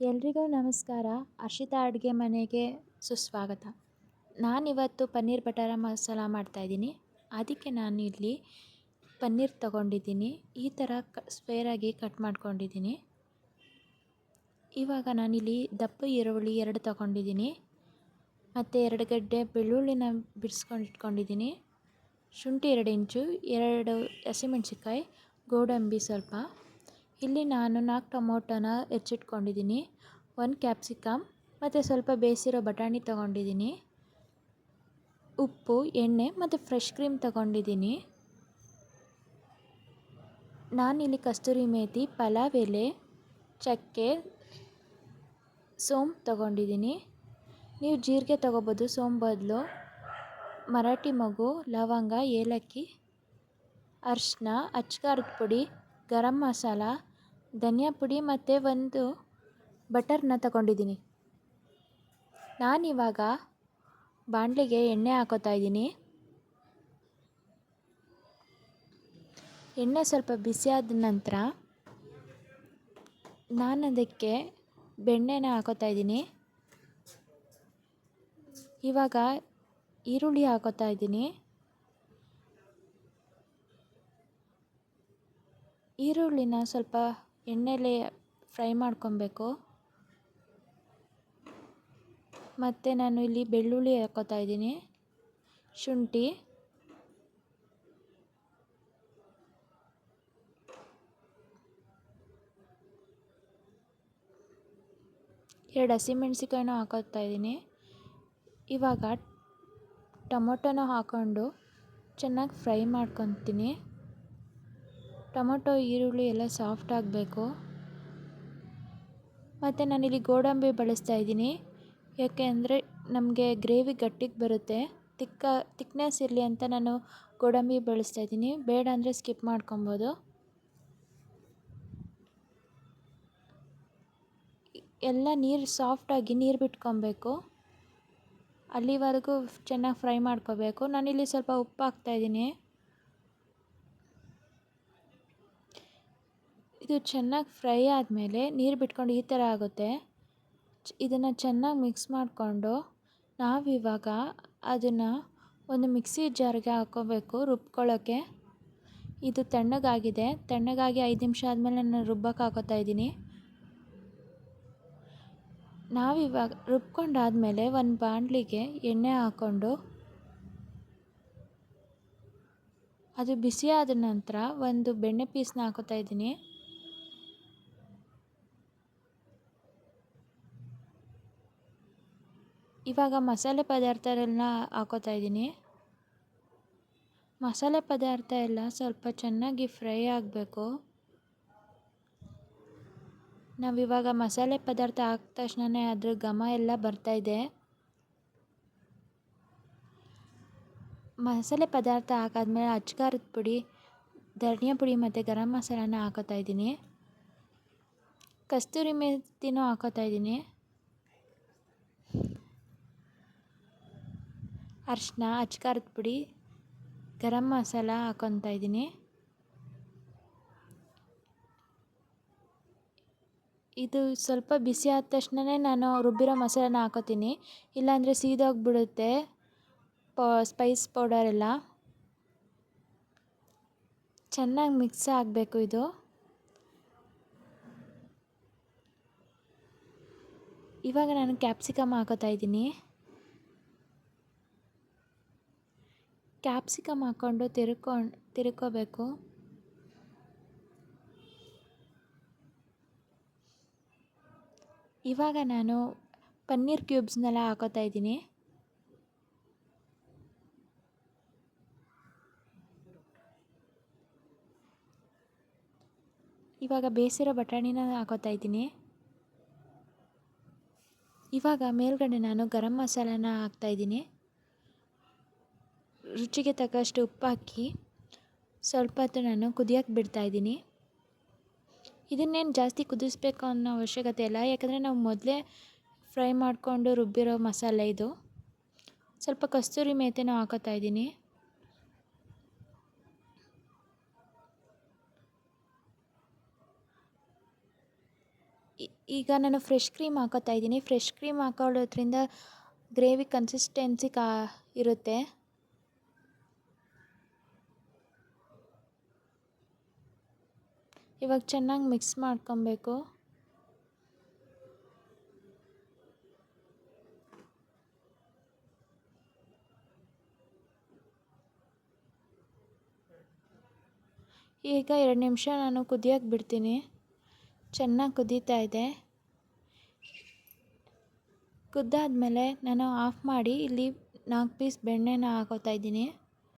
ಎಲ್ರಿಗೂ ನಮಸ್ಕಾರ. ಅರ್ಷಿತಾ ಅಡುಗೆ ಮನೆಗೆ ಸುಸ್ವಾಗತ. ನಾನಿವತ್ತು ಪನ್ನೀರ್ ಬಟರ ಮಸಾಲ ಮಾಡ್ತಾಯಿದ್ದೀನಿ ಅದಕ್ಕೆ ನಾನು ಇಲ್ಲಿ ಪನ್ನೀರ್ ತಗೊಂಡಿದ್ದೀನಿ. ಈ ಥರ ಕ, ಸ್ಕ್ವೇರಾಗಿ ಕಟ್ ಮಾಡ್ಕೊಂಡಿದ್ದೀನಿ. ಇವಾಗ ನಾನಿಲ್ಲಿ ದಪ್ಪ ಈರುಳ್ಳಿ ಎರಡು ತೊಗೊಂಡಿದ್ದೀನಿ. ಮತ್ತು ಎರಡು ಗಡ್ಡೆ ಬೆಳ್ಳುಳ್ಳಿನ ಬಿಡಿಸ್ಕೊಂಡು ಇಟ್ಕೊಂಡಿದ್ದೀನಿ ಶುಂಠಿ ಎರಡು ಇಂಚು, ಎರಡು ಹಸಿಮೆಣ್ಸಿಕಾಯಿ ಗೋಡಂಬಿ ಸ್ವಲ್ಪ. ಇಲ್ಲಿ ನಾನು ನಾಲ್ಕು ಟೊಮೊಟೊನ ಹೆಚ್ಚಿಟ್ಕೊಂಡಿದ್ದೀನಿ. ಒಂದು ಕ್ಯಾಪ್ಸಿಕಮ್, ಮತ್ತು ಸ್ವಲ್ಪ ಬೇಯಿಸಿರೋ ಬಟಾಣಿ ತೊಗೊಂಡಿದ್ದೀನಿ. ಉಪ್ಪು, ಎಣ್ಣೆ, ಮತ್ತು ಫ್ರೆಶ್ ಕ್ರೀಮ್ ತೊಗೊಂಡಿದ್ದೀನಿ. ಇಲ್ಲಿ ಕಸ್ತೂರಿ ಮೇತಿ, ಪಲಾವ್ ಎಲೆ, ಚಕ್ಕೆ, ಸೋಂಪು ತೊಗೊಂಡಿದ್ದೀನಿ. ನೀವು ಜೀರಿಗೆ ತೊಗೋಬೋದು, ಸೋಂಪು ಬದಲು. ಮರಾಠಿ ಮಗು, ಲವಂಗ, ಏಲಕ್ಕಿ ಅರಿಶಿನ ಅಚ್ಕಾರದ ಪುಡಿ. ಗರಂ ಮಸಾಲ, ಧನಿಯಾ ಪುಡಿ ಮತ್ತು ಒಂದು ಬಟರ್ನ ತಗೊಂಡಿದ್ದೀನಿ. ನಾನಿವಾಗ ಬಾಣಲೆಗೆ ಎಣ್ಣೆ ಹಾಕೋತಾ ಇದ್ದೀನಿ. ಎಣ್ಣೆ ಸ್ವಲ್ಪ ಬಿಸಿಯಾದ ನಂತರ ನಾನು ಅದಕ್ಕೆ ಬೆಣ್ಣೆನ ಹಾಕೋತಾ ಇದ್ದೀನಿ. ಇವಾಗ ಈರುಳ್ಳಿ ಹಾಕೋತಾ ಇದ್ದೀನಿ. ಈರುಳ್ಳಿನ ಸ್ವಲ್ಪ ಎಣ್ಣೆಲೆ ಫ್ರೈ ಮಾಡ್ಕೊಬೇಕು. ಮತ್ತು ನಾನು ಇಲ್ಲಿ ಬೆಳ್ಳುಳ್ಳಿ ಹಾಕೋತಾ ಇದ್ದೀನಿ. ಶುಂಠಿ. ಎರಡು ಹಸಿಮೆಣ್ಸಿಕಾಯಿನೂ ಹಾಕೋತಾ ಇದ್ದೀನಿ. ಇವಾಗ ಟೊಮೊಟೊನೂ ಹಾಕ್ಕೊಂಡು ಚೆನ್ನಾಗಿ ಫ್ರೈ ಮಾಡ್ಕೊತೀನಿ. ಟೊಮೊಟೊ, ಈರುಳ್ಳಿ ಎಲ್ಲ ಸಾಫ್ಟ್ ಆಗಬೇಕು. ಮತ್ತು ನಾನಿಲ್ಲಿ ಗೋಡಂಬಿ ಬಳಸ್ತಾ ಇದ್ದೀನಿ. ಯಾಕೆ ಅಂದರೆ ನಮಗೆ ಗ್ರೇವಿ ಗಟ್ಟಿಗೆ ಬರುತ್ತೆ. ತಿಕ್ಕ ತಿಕ್ನೆಸ್ ಇರಲಿ ಅಂತ ನಾನು ಗೋಡಂಬಿ ಬಳಸ್ತಾ ಇದ್ದೀನಿ. ಬೇಡ ಅಂದರೆ ಸ್ಕಿಪ್ ಮಾಡ್ಕೊಬೋದು. ಎಲ್ಲ ನೀರು ಸಾಫ್ಟಾಗಿ ನೀರು ಬಿಟ್ಕೊಬೇಕು. ಅಲ್ಲಿವರೆಗೂ ಚೆನ್ನಾಗಿ ಫ್ರೈ ಮಾಡ್ಕೋಬೇಕು. ನಾನಿಲ್ಲಿ ಸ್ವಲ್ಪ ಉಪ್ಪು ಹಾಕ್ತಾಯಿದ್ದೀನಿ ಇದು ಚೆನ್ನಾಗಿ ಫ್ರೈ ಆದಮೇಲೆ ನೀರು ಬಿಟ್ಕೊಂಡು ಈ ಥರ ಆಗುತ್ತೆ. ಇದನ್ನು ಚೆನ್ನಾಗಿ ಮಿಕ್ಸ್ ಮಾಡಿಕೊಂಡು ನಾವಿವಾಗ ಅದನ್ನು ಒಂದು ಮಿಕ್ಸಿ ಜಾರ್ಗೆ ಹಾಕ್ಕೋಬೇಕು ರುಬ್ಕೊಳ್ಳೋಕ್ಕೆ ಇದು ತಣ್ಣಗಾಗಿದೆ. ತಣ್ಣಗಾಗಿ ಐದು ನಿಮಿಷ ಆದಮೇಲೆ ನಾನು ರುಬ್ಬಕ್ಕೆ ಹಾಕೋತಾ ಇದ್ದೀನಿ. ನಾವಿವಾಗ ರುಬ್ಕೊಂಡಾದಮೇಲೆ ಒಂದು ಬಾಣಲಿಗೆ ಎಣ್ಣೆ ಹಾಕ್ಕೊಂಡು ಅದು ಬಿಸಿಯಾದ ನಂತರ ಒಂದು ಬೆಣ್ಣೆ ಪೀಸ್ನ ಹಾಕೋತಾ ಇದ್ದೀನಿ. ಇವಾಗ ಮಸಾಲೆ ಪದಾರ್ಥಗಳನ್ನ ಹಾಕೋತಾ ಇದ್ದೀನಿ. ಮಸಾಲೆ ಪದಾರ್ಥ ಎಲ್ಲ ಸ್ವಲ್ಪ ಚೆನ್ನಾಗಿ ಫ್ರೈ ಆಗಬೇಕು. ನಾವಿವಾಗ ಮಸಾಲೆ ಪದಾರ್ಥ ಹಾಕಿದ ತಕ್ಷಣವೇ ಅದ್ರ ಘಮ ಎಲ್ಲ ಬರ್ತಾಯಿದೆ ಮಸಾಲೆ ಪದಾರ್ಥ ಹಾಕಾದ್ಮೇಲೆ ಅಚ್ಕಾರದ ಪುಡಿ, ಧನಿಯಾ ಪುಡಿ ಮತ್ತು ಗರಂ ಮಸಾಲಾನ ಹಾಕೋತಾ ಇದ್ದೀನಿ. ಕಸ್ತೂರಿ ಮೆಥಿನೂ ಹಾಕೋತಾ ಇದ್ದೀನಿ. ಅರಿಶಿನ ಅಚ್ಕಾರದ ಪುಡಿ, ಗರಂ ಮಸಾಲ ಹಾಕೊತಾ ಇದ್ದೀನಿ. ಇದು ಸ್ವಲ್ಪ ಬಿಸಿ ಆದ ತಕ್ಷಣನೇ ನಾನು ರುಬ್ಬಿರೋ ಮಸಾಲನ ಹಾಕೋತೀನಿ. ಇಲ್ಲಾಂದರೆ ಸೀದೋಗಿಬಿಡುತ್ತೆ. ಪ, ಸ್ಪೈಸ್ ಪೌಡರ್ ಎಲ್ಲ. ಚೆನ್ನಾಗಿ ಮಿಕ್ಸ್ ಆಗಬೇಕು ಇದು. ಇವಾಗ ನಾನು ಕ್ಯಾಪ್ಸಿಕಮ್ ಹಾಕೋತಾ ಇದ್ದೀನಿ. ಕ್ಯಾಪ್ಸಿಕಮ್ ಹಾಕ್ಕೊಂಡು ತಿರ್ಕೊಂಡು, ತಿರ್ಕೋಬೇಕು. ಇವಾಗ ನಾನು ಪನ್ನೀರ್ ಕ್ಯೂಬ್ಸ್ನೆಲ್ಲ ಹಾಕೋತಾ ಇದ್ದೀನಿ. ಇವಾಗ ಬೇಸಿರೋ ಬಟಾಣಿನ ಹಾಕೋತಾ ಇದ್ದೀನಿ. ಇವಾಗ ಮೇಲ್ಗಡೆ ನಾನು ಗರಂ ಮಸಾಲಾನ ಹಾಕ್ತಾಯಿದ್ದೀನಿ ರುಚಿಗೆ ತಕ್ಕಷ್ಟು ಉಪ್ಪು ಹಾಕಿ ಸ್ವಲ್ಪ ಹೊತ್ತು ನಾನು ಕುದಿಯೋಕ್ಕೆ ಬಿಡ್ತಾಯಿದ್ದೀನಿ ಇದನ್ನೇನು ಜಾಸ್ತಿ ಕುದಿಸ್ಬೇಕು ಅನ್ನೋ ಅವಶ್ಯಕತೆ ಇಲ್ಲ. ಯಾಕಂದರೆ ನಾವು ಮೊದಲೇ ಫ್ರೈ ಮಾಡಿಕೊಂಡು ರುಬ್ಬಿರೋ ಮಸಾಲೆ ಇದು. ಸ್ವಲ್ಪ ಕಸ್ತೂರಿ ಮೇಥಿನೂ ಹಾಕೋತಾ ಇದ್ದೀನಿ. ಈಗ ನಾನು ಫ್ರೆಶ್ ಕ್ರೀಮ್ ಹಾಕೋತಾ ಇದ್ದೀನಿ. ಫ್ರೆಶ್ ಕ್ರೀಮ್ ಹಾಕೊಳ್ಳೋದ್ರಿಂದ ಗ್ರೇವಿ ಕನ್ಸಿಸ್ಟೆನ್ಸಿ ಕಾ, ಇರುತ್ತೆ. ಇವಾಗ ಚೆನ್ನಾಗಿ ಮಿಕ್ಸ್ ಮಾಡ್ಕೊಬೇಕು. ಈಗ ಎರಡು ನಿಮಿಷ ನಾನು ಕುದಿಯೋಕೆ ಬಿಡ್ತೀನಿ. ಚೆನ್ನಾಗಿ ಕುದೀತಾ ಇದೆ. ಕುದ್ದಾದ್ಮೇಲೆ ನಾನು ಆಫ್ ಮಾಡಿ ಇಲ್ಲಿ ನಾಲ್ಕು ಪೀಸ್ ಬೆಣ್ಣೆನ ಹಾಕೋತಾ ಇದ್ದೀನಿ.